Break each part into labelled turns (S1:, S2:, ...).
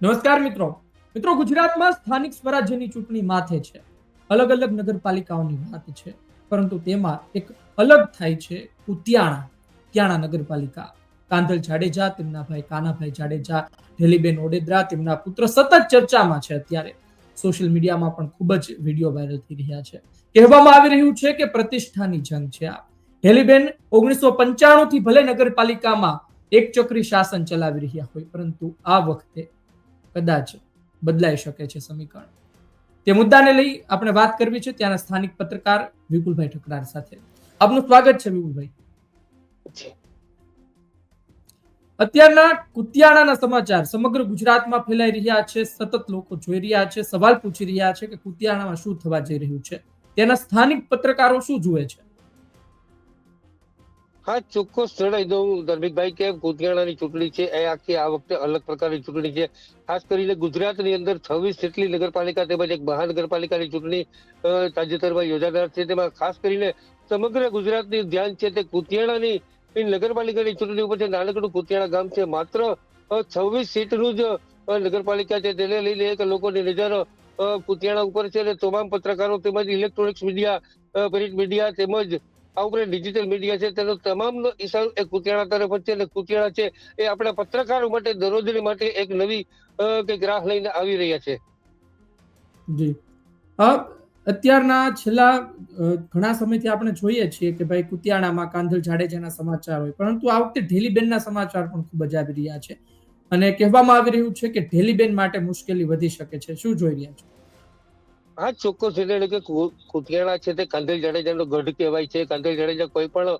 S1: નમસ્કાર મિત્રો. મિત્રો, ગુજરાતમાં સ્થાનિક સ્વરાજ્યની ચૂંટણી માથે છે. અલગ અલગ નગરપાલિકાઓની વાત છે, પરંતુ તેમાં એક અલગ થાય છે કુતિયાણા કુતિયાણા નગરપાલિકા. કાંધલ જાડેજા, તેમના ભાઈ કાનાભાઈ જાડેજા ઢેલીબેન ઓડેદરા, તેમના પુત્ર સતત ચર્ચામાં છે અત્યારે. સોશિયલ મીડિયામાં પણ ખૂબ જ વીડિયો વાયરલ થઈ રહ્યા છે. કહેવામાં આવી રહ્યું છે કે પ્રતિષ્ઠાની જંગ છે આ. ઢેલીબેન ઓગણીસો પંચાણું થી ભલે નગરપાલિકામાં એક ચક્રી શાસન ચલાવી રહ્યા હોય, પરંતુ આ વખતે કદાચ બદલાઈ શકે છે સમીકરણ. તે મુદ્દાને લઈ આપણે વાત કરવી છે ત્યાંના સ્થાનિક પત્રકાર વિપુલભાઈ ઠકરાર સાથે. આપનું સ્વાગત છે વિપુલભાઈ. અત્યારના કુતિયાણાના સમાચાર સમગ્ર ગુજરાતમાં ફેલાઈ રહ્યા છે સતત લોકો જોઈ રહ્યા છે સવાલ પૂછી રહ્યા છે કે કુતિયાણામાં શું થવા જઈ રહ્યું છે? તેના સ્થાનિક પત્રકારો શું જુએ છે?
S2: હા, ચોક્કસ જણાવી દઉં. ધર્મિકભાઈ કે કુતિયાણાની ચૂંટણી છે, એ આખી આ વખતે અલગ પ્રકારની ચૂંટણી છે. ખાસ કરીને ગુજરાતની અંદર છવ્વીસ જેટલી નગરપાલિકા તેમજ એક મહાનગરપાલિકાની ચૂંટણી તાજેતરમાં યોજાનાર છે. તેમાં ખાસ કરીને સમગ્ર ગુજરાતની ધ્યાન છે તે કુતિયાણાની નગરપાલિકાની ચૂંટણી ઉપર છે. નાનકડું કુતિયાણા ગામ છે, માત્ર છવ્વીસ સીટનું જ નગરપાલિકા છે. તેને લઈને એક લોકોની નજર કુતિયાણા ઉપર છે. અને તમામ પત્રકારો તેમજ ઇલેક્ટ્રોનિક્સ મીડિયા પ્રિન્ટ મીડિયા તેમજ આ ઉપરાંત ડિજિટલ મીડિયા છે, તેનો તમામનો ઇશારો એ કુતિયાણા તરફ છે અને કુતિયાણા છે એ આપણા પત્રકારો માટે, દરરોજની માટે એક નવી કંઈક રાહ લઈને આવી રહ્યા છે.
S1: જી. અત્યારના છેલ્લા ઘણા સમયથી આપણે જોઈએ છીએ કે ભાઈ કુતિયાણામાં કાંધલ જાડેજાના સમાચાર હોય, પરંતુ આ વખતે ઢેલીબેનના સમાચાર પણ ખૂબ જ આવી રહ્યા છે. અને કહેવામાં આવી રહ્યું છે કે ઢેલીબેન માટે મુશ્કેલી વધી શકે છે. શું જોઈ રહ્યા છો?
S2: હા ચોક્કસ એટલે કે કુતિયાણા છે તે કાંધલ જાડેજાનો ગઢ કહેવાય છે. કાંધેલ જાડેજા કોઈ પણ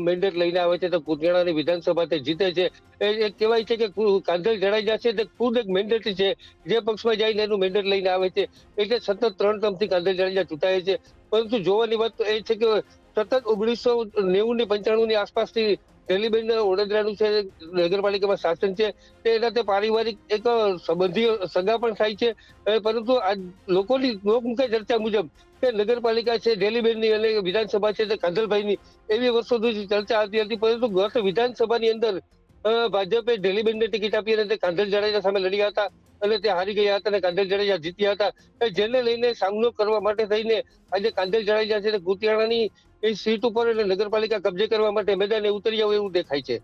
S2: મેન્ડેટ લઈને આવે છે તો કુતિયાણાની વિધાનસભા તે જીતે છે. એ કહેવાય છે કે કાંધલ જાડેજા છે તે ખુદ એક મેન્ડેટ છે. જે પક્ષમાં જઈને એનું મેન્ડેટ લઈને આવે છે. એટલે સતત ત્રણ ટર્મથી કાંધેલ જાડેજા ચૂંટાય છે. પરંતુ જોવાની વાત તો એ છે કે સતત ઓગણીસો નેવું ની પંચાણું ની આસપાસથી રેલીબેન વડોદરાનું છે, નગરપાલિકામાં શાસન છે, તે એના પારિવારિક એક સંબંધીઓ સગા પણ થાય છે. પરંતુ આ લોકોની લોકમુખે ચર્ચા મુજબ કે નગરપાલિકા છે, ડેલીબેનની અને વિધાનસભા છે, તે કાંધલભાઈની એવી વર્ષો સુધી ચર્ચા આવતી હતી. પરંતુ ગત વિધાનસભાની અંદર ભાજપે ડેલીબેનને ટિકિટ આપી અને તે કાંધલ જાડેજા સામે લડ્યા હતા અને તે હારી ગયા હતા અને કાંધલ જાડેજા જીત્યા હતા. જેને લઈને સામનો કરવા માટે થઈને આજે કાંધલ જાડેજા છે તે કુતિયાણાની એ સીટ ઉપર એટલે નગરપાલિકા કબજે કરવા માટે મેદાને ઉતરી આવે એવું દેખાય છે.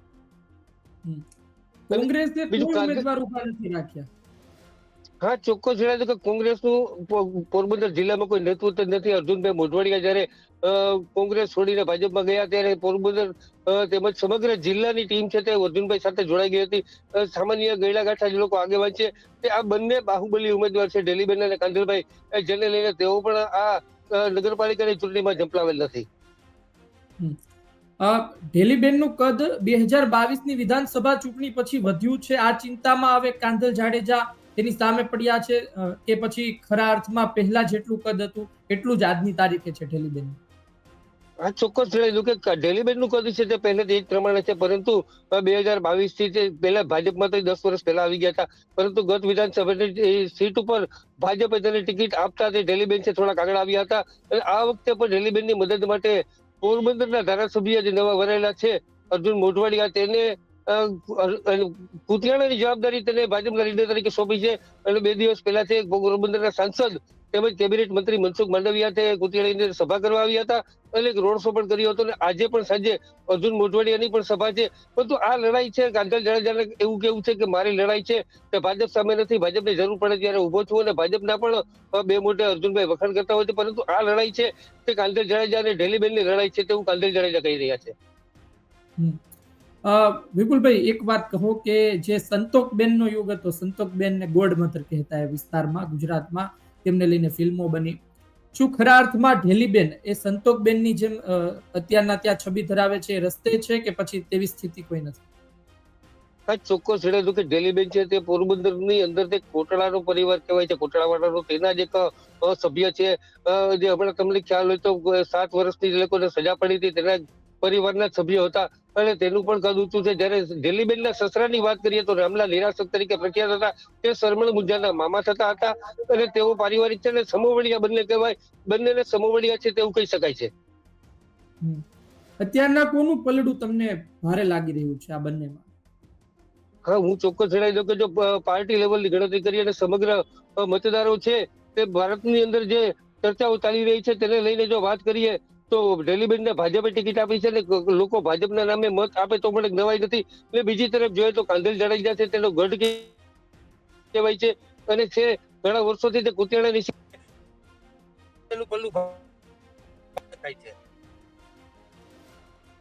S1: કોંગ્રેસે
S2: બીજું
S1: ઉમેદવાર ઊભા નથી રાખ્યા?
S2: હા ચોક્કસ જણાય કે કોંગ્રેસનું પોરબંદર જિલ્લામાં કોઈ નેતૃત્વ નથી. અર્જુનભાઈ મોઢવાડિયા જયારે કોંગ્રેસ છોડીને ભાજપમાં ગયા ત્યારે પોરબંદર તેમજ સમગ્ર જિલ્લાની ટીમ છે તે અર્જુનભાઈ સાથે જોડાઈ ગઈ હતી. સામાન્ય ગયડા ગાંઠા જે લોકો આગેવાન છે તે આ બંને બાહુબલી ઉમેદવાર છે ડેલીબેન અને કાંધલભાઈ જેને લઈને તેઓ પણ આ નગરપાલિકાની ચૂંટણીમાં ઝંપલાવેલ નથી.
S1: ઢેલીબેનનું કદ બે હજાર બાવીસની વિધાનસભા ચૂંટણી પછી વધ્યું છે. આ ચિંતામાં હવે કાંધલ જાડેજા તેની સામે પડ્યા છે. કે પછી ખરા અર્થમાં પહેલા જેટલું કદ હતું, એટલું જ આજની તારીખે છે ઢેલીબેન.
S2: આ ચોક્કસ જણાવ્યું કે ડેલીબેનનું કદ છે તે પહેલેથી જ પ્રમાણે છે. પરંતુ બે હજાર બાવીસથી પહેલા ભાજપમાં તો દસ વર્ષ પહેલા આવી ગયા હતા. પરંતુ ગત વિધાનસભાની સીટ ઉપર ભાજપે તેને ટિકિટ આપતા તે ડેલીબેન છે થોડાક આગળ આવ્યા હતા. આ વખતે પણ ડેલીબેનની મદદ માટે પોરબંદરના ધારાસભ્ય જે નવા વરાયેલા છે, અર્જુન મોઢવાડિયા, તેને કુતિયાણાની જવાબદારી તેને ભાજપના લીડર તરીકે સોંપી છે. અને બે દિવસ પહેલા છે પોરબંદરના સાંસદ તેમજ કેબિનેટ મંત્રી મનસુખ માંડવિયા તે કુતિયાણાની સભા કરવા આવ્યા હતા. અને રોડ શો પણ કર્યો હતો અને આજે પણ સાંજે અર્જુન મોઢવાડિયાની પણ સભા છે. પરંતુ આ લડાઈ છે કાંધલ જાડેજાને એવું કેવું છે કે મારી લડાઈ છે તે ભાજપ સામે નથી, ભાજપને જરૂર પડે ત્યારે ઊભો છું અને ભાજપના પણ બે મોટે અર્જુનભાઈ વખાણ કરતા હોય છે. પરંતુ આ લડાઈ છે તે કાંધલ જાડેજા અને ઢેલીબેનની લડાઈ છે તેવું કાંધલ જાડેજા કહી રહ્યા છે.
S1: વિપુલભાઈ, એક વાત કહો કે જે સંતોકબેનનો યુગ હતો, સંતોકબેનને ગોડ મધર કહેતા એ વિસ્તારમાં, ગુજરાતમાં તેમને લઈને ફિલ્મો બની. શું ખરા અર્થમાં ઢેલીબેન એ સંતોકબેનની જેમ અત્યારના ત્યાં છબી ધરાવે છે રસ્તે છે કે પછી તેવી સ્થિતિ કોઈ નથી?
S2: કાંઈ ચોક્કસ જણાવ્યું કે ઢેલીબેન છે તે પોરબંદરની અંદર તે કોટડાનો પરિવાર કહેવાય છે. કોટડાવાળાનો તેના જ એક સભ્ય છે. જે હમણાં તમને ખ્યાલ હોય તો, સાત વર્ષની લોકોને સજા પડી હતી, તેના પરિવારના સભ્યો હતા અને તેનું પણ કદ ઊંચું છે. જ્યારે ડેલીબેનના સસરાની વાત કરીએ તો રામલા નિરાશક તરીકે પ્રખ્યાત હતા. તે સરમણ મુંજાના મામા થતા હતા અને તેઓ પારિવારિક છે અને સમોવડિયા બંને કહેવાય. બંનેને સમોવડિયા છે તેવું કહી શકાય છે.
S1: અત્યારના કોનું પલડું તમને ભારે લાગી રહ્યું છે આ બંનેમાં?
S2: હા હું ચોક્કસ જણાવી દઉં કે જો પાર્ટી લેવલની ગણતરી કરીએ અને સમગ્ર મતદારો છે તે ભારતની અંદર જે ચર્ચાઓ ચાલી રહી છે તેને લઈને જો વાત કરીએ તો ડેલીબેનને ભાજપે ટિકિટ આપી છે ને લોકો ભાજપના નામે મત આપે તો પણ નવાઈ નથી. એટલે બીજી તરફ જોઈએ તો કાંધેલ જાડેજા છે, તેનો ગઢ કહેવાય છે. અને છે, ઘણા વર્ષોથી તે કુતિયાણાની પલ્લું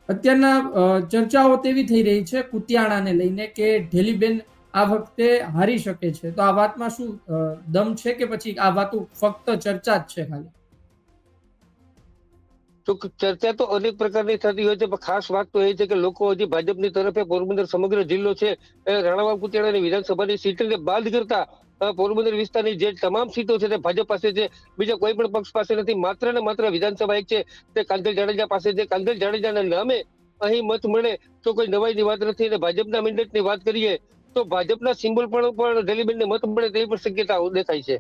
S1: અત્યારના ચર્ચાઓ તેવી થઈ રહી છે કુતિયાણાને લઈને કે ઢેલીબેન આ વખતે હારી શકે છે. તો આ વાતમાં શું દમ છે કે પછી આ વાતો ફક્ત ચર્ચા જ છે ખાલી?
S2: તો ચર્ચા તો અનેક પ્રકારની થતી હોય છે, પણ ખાસ વાત તો એ છે કે લોકો હજી ભાજપની તરફે પોરબંદર સમગ્ર જિલ્લો છે, એ રાણાવાવ કુતિયાણાની વિધાનસભાની સીટને બાદ કરતા પોરબંદર વિસ્તારની જે તમામ સીટો છે તે ભાજપ પાસે છે. બીજા કોઈ પણ પક્ષ પાસે નથી. માત્ર ને માત્ર વિધાનસભા એક છે. તે કાંધલ જાડેજા પાસે છે. કાંધલ જાડેજાના નામે અહીં મત મળે તો કોઈ નવાઈની વાત નથી. અને ભાજપના મેન્ડેટની વાત કરીએ તો ભાજપના સિમ્બોલ પણ પણ રેલીબેનને મત મળે તેવી પણ શક્યતા દેખાય છે.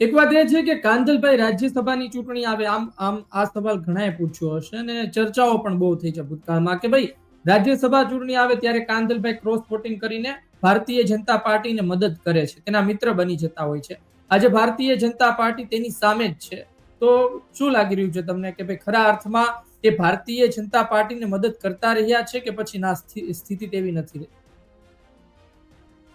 S1: એક વાત એ છે કે કાંજલભાઈ રાજ્યસભાની ચૂંટણી આવે, આમ આમ આ સવાલ ઘણાએ પૂછ્યો હશે અને ચર્ચાઓ પણ બહુ થઈ છે ભૂતકાળમાં કે ભાઈ, રાજ્યસભા ચૂંટણી આવે ત્યારે કાંજલભાઈ ક્રોસ વોટિંગ કરીને ભારતીય જનતા પાર્ટીને મદદ કરે છે, તેના મિત્ર બની જતા હોય છે. આજે ભારતીય જનતા પાર્ટી તેની સામે જ છે. તો શું લાગી રહ્યું છે તમને કે ભાઈ, ખરા અર્થમાં એ ભારતીય જનતા પાર્ટીને મદદ કરતા રહ્યા છે કે પછી ના સ્થિતિ તેવી નથી રહી?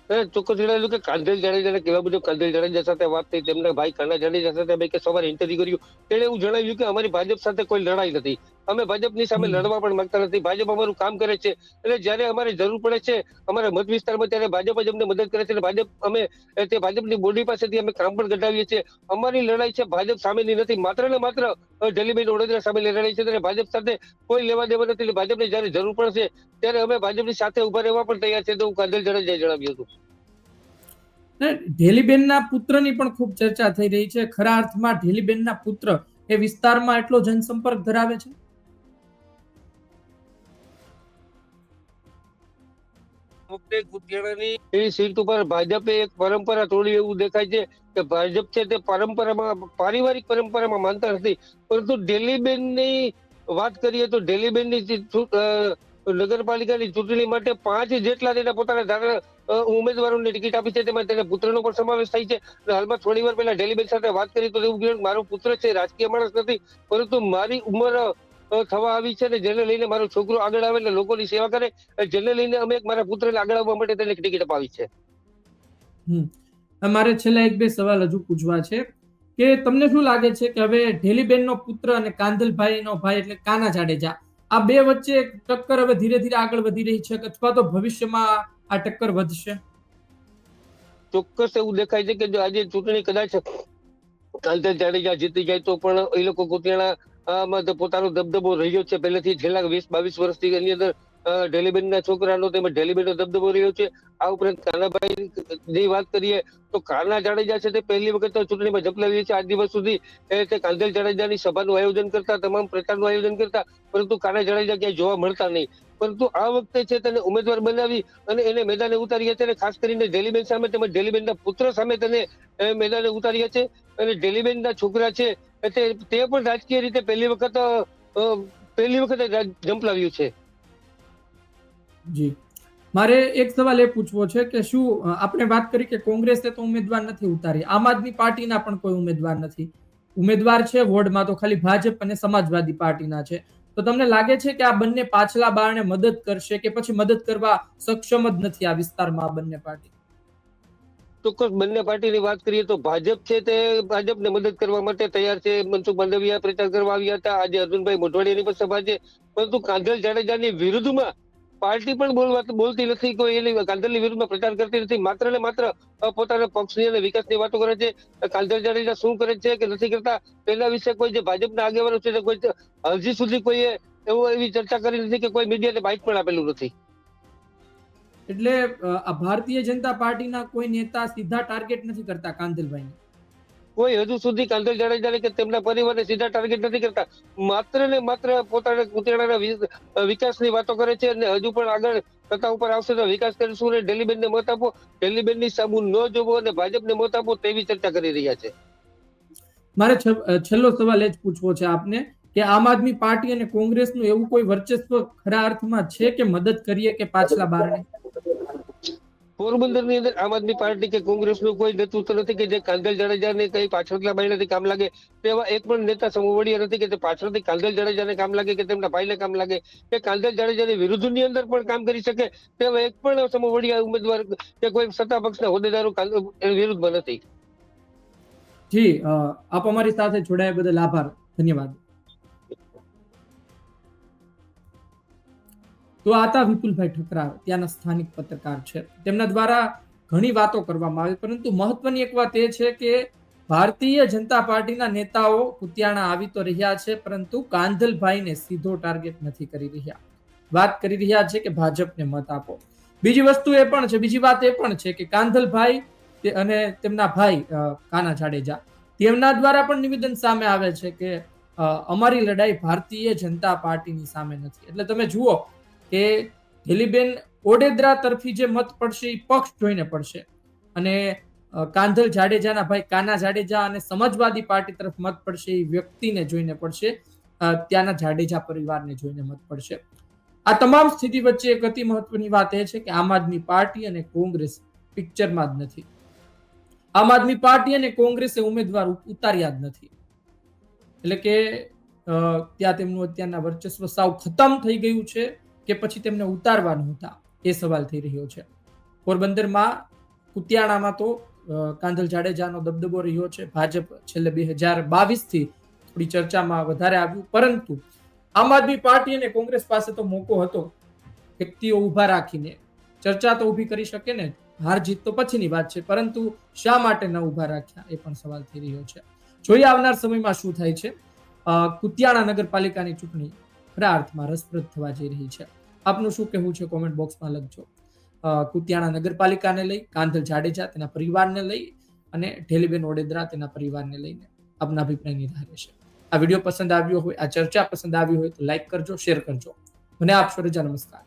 S2: ચોક્કસ જણાવેલું કે કાંધેલ જાડેજાને કેવા બધું કાંધેલ જાડેજા સાથે વાત થઈ, તેમના ભાઈ કાના જાડેજા સાથે મેં કે સવારે ઇન્ટરવ્યુ કર્યું. તેણે એવું જણાવ્યું કે અમારી ભાજપ સાથે કોઈ લડાઈ નથી. અમે ભાજપની સામે લડવા પણ માંગતા નથી. ભાજપ અમારું કામ કરે છે. એટલે જ્યારે અમારે જરૂર પડે છે અમારા મત વિસ્તારમાં ત્યારે ભાજપ જ અમને મદદ કરે છે. અને ભાજપ અમે તે ભાજપની બોડી પાસેથી અમે કામ પણ કઢાવીએ છીએ. અમારી લડાઈ છે ભાજપ સામેની નથી. માત્ર ને માત્ર ડેલીબેન વડોદરા સામેની લડાઈ છે. ત્યારે ભાજપ સાથે કોઈ લેવા દેવા નથી. એટલે ભાજપને જ્યારે જરૂર પડશે ત્યારે અમે ભાજપની સાથે ઊભા રહેવા પણ તૈયાર છે. તો હું કાંધેલ જડેજાએ જણાવ્યું હતું.
S1: ઢેલીબેનના પુત્રની પણ ખૂબ ચર્ચા થઈ રહી છે. ખરા અર્થમાં ઢેલીબેનના પુત્ર એ વિસ્તારમાં એટલો જનસંપર્ક ધરાવે છે?
S2: મુક્તે કુતિયાણાની એ સીટ ઉપર ભાજપે એક પરંપરા તોડી એવું દેખાય છે કે ભાજપ છે તે પરંપરામાં, પારિવારિક પરંપરામાં માનતા નથી. પરંતુ ડેલીબેનની વાત કરીએ તો ડેલીબેનની નગરપાલિકાની ચૂંટણી માટે પાંચ જેટલા તેના પોતાના ધારા ઉમેદવારોની ટિકિટ આપી છે, તેમાં તેના પુત્રનો પણ સમાવેશ થાય છે. હાલમાં થોડી વાર પહેલા ડેલીબેન સાથે વાત કરી તો એવું મારો પુત્ર છે, રાજકીય માણસ નથી. પરંતુ મારી ઉંમર થવા આવી છે ને જેને લઈને મારો છોકરો આગળ આવે ને લોકોની સેવા કરે જેને લઈને અમે મારા પુત્રને આગળ આવવા માટે તેને ટિકિટ અપાવી છે.
S1: મારે છેલ્લા એક બે સવાલ હજુ પૂછવા છે કે તમને શું લાગે છે કે હવે ઢેલીબેનનો પુત્ર અને કાંદલભાઈનો ભાઈ એટલે કાના જાડેજા આ બે વચ્ચે ટક્કર હવે ધીરે ધીરે આગળ વધી રહી છે અથવા તો ભવિષ્યમાં આ ટક્કર વધશે?
S2: ચોક્કસ એવું દેખાય છે કે જો આજે ચૂંટણી કદાચ કાંતર જાડેજા જીતી જાય તો પણ એ લોકો કુતિયાણા પોતાનો દબદબો રહ્યો છે. પહેલેથી છેલ્લા વીસ, બાવીસ વર્ષથી એની અંદર ડેલીબેનના છોકરાનો તેમજ ડેલીબેનનો દબદબો રહ્યો છે. આ ઉપરાંત કાનાભાઈ ની વાત કરીએ તો કાના જાડેજા છે તે પહેલી વખત ચૂંટણીમાં ઝપલાવી છે આજ દિવસ સુધી તે કાંધેલ જાડેજાની સભાનું આયોજન કરતા, તમામ પ્રચારનું આયોજન કરતા, પરંતુ કાના જાડેજા ક્યાંય જોવા મળતા નહીં. પરંતુ આ વખતે છે તેને ઉમેદવાર બનાવી અને એને મેદાને ઉતાર્યા છે અને ખાસ કરીને ડેલીબેન સામે તેમજ ડેલીબેનના પુત્ર સામે તેને મેદાને ઉતાર્યા છે અને ડેલીબેનના છોકરા છે તે તે પણ રાજકીય રીતે પહેલી વખત પહેલી વખત ઝંપલાવ્યું છે.
S1: જી. મારે એક સવાલ એ પૂછવો છે કે શું આપણે વાત કરી કે કોંગ્રેસે તો ઉમેદવાર નથી ઉતારી. આમ આદમી પાર્ટીના પણ કોઈ ઉમેદવાર નથી. ઉમેદવાર છે વોર્ડમાં તો ખાલી ભાજપ અને સમાજવાદી પાર્ટીના છે. તો તમને લાગે છે કે આ બંને પાછલા બારણે મદદ કરશે કે પછી મદદ કરવા સક્ષમ જ નથી આ વિસ્તારમાં આ બંને પાર્ટી?
S2: ચોક્કસ બંને પાર્ટીની વાત કરીએ તો ભાજપ છે તે ભાજપને મદદ કરવા માટે તૈયાર છે. મનસુખ માંડવિયા પ્રચાર કરવા આવ્યા હતા. આજે અર્જુનભાઈ મોઢવાડિયાની પણ સભા છે. પરંતુ કાંધલ જાડેજાની વિરુદ્ધમાં પાર્ટી પણ બોલવા બોલતી નથી. કોઈ એની કાંધલની વિરુદ્ધમાં પ્રચાર કરતી નથી. માત્ર ને માત્ર પોતાના પક્ષની અને વિકાસની વાતો કરે છે. કાંધલ જાડેજા શું કરે છે કે નથી કરતા? તેના વિશે કોઈ જે ભાજપના આગેવાનો છે કોઈ હજી સુધી કોઈએ એવું એવી ચર્ચા કરી નથી કે કોઈ મીડિયાને બાઇક પણ આપેલું નથી.
S1: એટલે આ ભારતીય જનતા પાર્ટીના કોઈ નેતા સીધા ટાર્ગેટ નથી કરતા કાંદલભાઈને
S2: કોઈ હજુ સુધી કાંધલ જાડેજાને કે તેમના પરિવારને સીધા ટાર્ગેટ નથી કરતા. માત્ર ને માત્ર પોતાના કુતરાના વિકાસની વાતો કરે છે અને હજુ પણ આગળ સત્તા ઉપર આવશે તો વિકાસ કરીશું ને ડેલીબેનને મત આપો. ડેલીબેનની સામુ ન જોવો અને ભાજપને મત આપો તેવી ચર્ચા કરી રહ્યા છે.
S1: મારે છેલ્લો સવાલ એ જ પૂછવો છે આપને કે આમ આદમી પાર્ટી અને કોંગ્રેસનું એવું કોઈ વર્ચસ્વ ખરા અર્થમાં છે કે મદદ કરીએ કે પાછલા બારણે
S2: પોરબંદરની અંદર આમ આદમી પાર્ટી કે કોંગ્રેસનું કોઈ નેતૃત્વ નથી કે જે કાંધલ જાડેજાને કઈ પાછળના બાયણાથી કામ લાગે, તેવા એક પણ નેતા સમૂહ નથી કે તે પાછળથી કાંધલ જાડેજાને કામ લાગે કે તેમના ભાઈને કામ લાગે, કે કાંધલ જાડેજાની વિરુદ્ધની અંદર પણ કામ કરી શકે, તેવા એક પણ સમૂહ ઉમેદવાર કે કોઈ સત્તા પક્ષના હોદ્દેદારો કાંધલ વિરુદ્ધમાં નથી.
S1: જી આપ અમારી સાથે જોડાયા બદલ આભાર. ધન્યવાદ. તો આતા વિપુલભાઈ ઠકરાર, ત્યાંના સ્થાનિક પત્રકાર છે. તેમના દ્વારા ઘણી વાતો કરવામાં આવી, પરંતુ મહત્વની એક વાત એ છે કે ભારતીય જનતા પાર્ટીના નેતાઓ કુતિયાણા આવી તો રહ્યા છે, પરંતુ કાંધલભાઈને સીધો ટાર્ગેટ નથી કરી રહ્યા. વાત કરી રહ્યા છે કે ભાજપને મત આપો. બીજી વસ્તુ એ પણ છે, બીજી વાત એ પણ છે કે કાંધલભાઈ અને તેમના ભાઈ કાના જાડેજા, તેમના દ્વારા પણ નિવેદન સામે આવે છે કે અમારી લડાઈ ભારતીય જનતા પાર્ટીની સામે નથી. એટલે તમે જુઓ કે હેલીબેન ઓડેદરા તરફી જે મત પડશે એ પક્ષ જોઈને પડશે. અને કાંધલ જાડેજાના ભાઈ કાના જાડેજા અને સમાજવાદી પાર્ટી તરફ મત પડશે એ વ્યક્તિને જોઈને પડશે. ત્યાંના જાડેજા પરિવારને જોઈને મત પડશે. આ તમામ સ્થિતિ વચ્ચે એક અતિ મહત્વની વાત એ છે કે આમ આદમી પાર્ટી અને કોંગ્રેસ પિક્ચરમાં જ નથી. આમ આદમી પાર્ટી અને કોંગ્રેસે ઉમેદવાર ઉતાર્યા જ નથી. એટલે કે ત્યાં તેમનું અત્યારના વર્ચસ્વ સાવ ખતમ થઈ ગયું છે. કે પછી તેમને ઉતારવાનું હતા, એ સવાલ થઈ રહ્યો છે. પોરબંદરમાં કુતિયાણામાં તો કાંધલ જાડેજાનો દબદબો રહ્યો છે. ભાજપ છેલ્લે બે હજાર બાવીસથી થોડી ચર્ચામાં વધારે આવ્યું, પરંતુ આમ આદમી પાર્ટી અને કોંગ્રેસ પાસે તો મોકો હતો વ્યક્તિઓ ઊભા રાખીને. ચર્ચા તો ઊભી કરી શકે ને, હાર જીત તો પછીની વાત છે, પરંતુ શા માટે ન ઊભા રાખ્યા, એ પણ સવાલ થઈ રહ્યો છે. જોઈએ આવનાર સમયમાં શું થાય છે. કુતિયાણા નગરપાલિકાની ચૂંટણી ખરા અર્થમાં રસપ્રદ થવા જઈ રહી છે. આપનું શું કહેવું છે કોમેન્ટ બોક્સમાં લખજો. કુતિયાણા નગરપાલિકાને લઈ, કાંધલ જાડેજા તેના પરિવારને લઈ અને ઢેલીબેન ઓડેદરા તેના પરિવારને લઈને આપના અભિપ્રાયની નિર્ધારે છે આ વીડિયો પસંદ આવ્યો હોય, આ ચર્ચા પસંદ આવી હોય તો લાઈક કરજો શેર કરજો. મને આપશો રજા, નમસ્કાર.